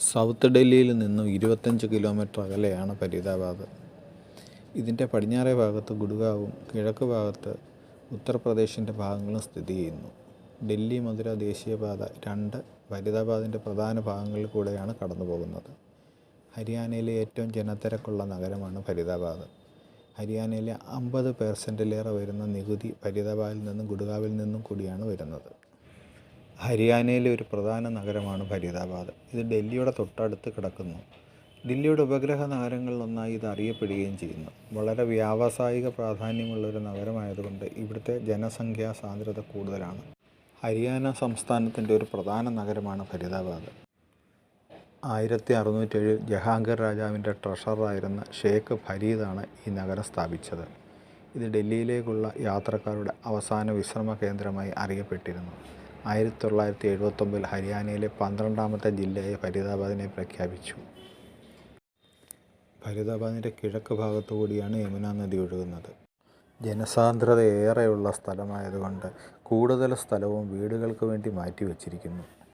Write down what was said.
South ഡൽഹിയിൽ നിന്നും ഇരുപത്തഞ്ച് കിലോമീറ്റർ അകലെയാണ് ഫരീദാബാദ്. ഇതിന്റെ പടിഞ്ഞാറേ ഭാഗത്ത് ഗുഡ്ഗാവും കിഴക്ക് ഭാഗത്ത് ഉത്തർപ്രദേശിന്റെ ഭാഗങ്ങളും സ്ഥിതി ചെയ്യുന്നു. ഡൽഹി മധുര ദേശീയപാത രണ്ട് ഫരീദാബാദിന്റെ പ്രധാന ഭാഗങ്ങളിൽ കൂടെയാണ് കടന്നു പോകുന്നത് ഹരിയാനയിലെ ഏറ്റവും ജനത്തിരക്കുള്ള നഗരമാണ് ഫരീദാബാദ്. ഹരിയാനയിലെ അമ്പത് പേർസെന്റിലേറെ വരുന്ന നികുതി ഫരീദാബാദിൽ നിന്നും ഗുഡ്ഗാവിൽ നിന്നും കൂടിയാണ് വരുന്നത്. ഹരിയാനയിലെ ഒരു പ്രധാന നഗരമാണ് ഫരീദാബാദ്. ഇത് ഡൽഹിയുടെ തൊട്ടടുത്ത് കിടക്കുന്നു. ദില്ലിയുടെ ഉപഗ്രഹ നഗരങ്ങളിലൊന്നായി ഇത് അറിയപ്പെടുകയും ചെയ്യുന്നു. വളരെ വ്യാവസായിക പ്രാധാന്യമുള്ള ഒരു നഗരമായതുകൊണ്ട് ഇവിടുത്തെ ജനസംഖ്യാ സാന്ദ്രത കൂടുതലാണ്. ഹരിയാന സംസ്ഥാനത്തിന്റെ ഒരു പ്രധാന നഗരമാണ് ഫരീദാബാദ്. ആയിരത്തി അറുന്നൂറ്റേഴിൽ ജഹാംഗീർ രാജാവിന്റെ ട്രഷററായിരുന്ന ഷേഖ് ഫരീദാണ് ഈ നഗരം സ്ഥാപിച്ചത്. ഇത് ഡൽഹിയിലേക്കുള്ള യാത്രക്കാരുടെ അവസാന വിശ്രമ കേന്ദ്രമായി അറിയപ്പെട്ടിരുന്നു. ആയിരത്തി തൊള്ളായിരത്തി എഴുപത്തൊമ്പതിൽ ഹരിയാനയിലെ പന്ത്രണ്ടാമത്തെ ജില്ലയായ ഫരീദാബാദിനെ പ്രഖ്യാപിച്ചു. ഫരീദാബാദിന്റെ കിഴക്ക് ഭാഗത്തു കൂടിയാണ് യമുന നദി ഒഴുകുന്നത്. ജനസാന്ദ്രത ഏറെയുള്ള സ്ഥലമായതുകൊണ്ട് കൂടുതൽ സ്ഥലവും വീടുകൾക്ക് വേണ്ടി മാറ്റിവെച്ചിരിക്കുന്നു.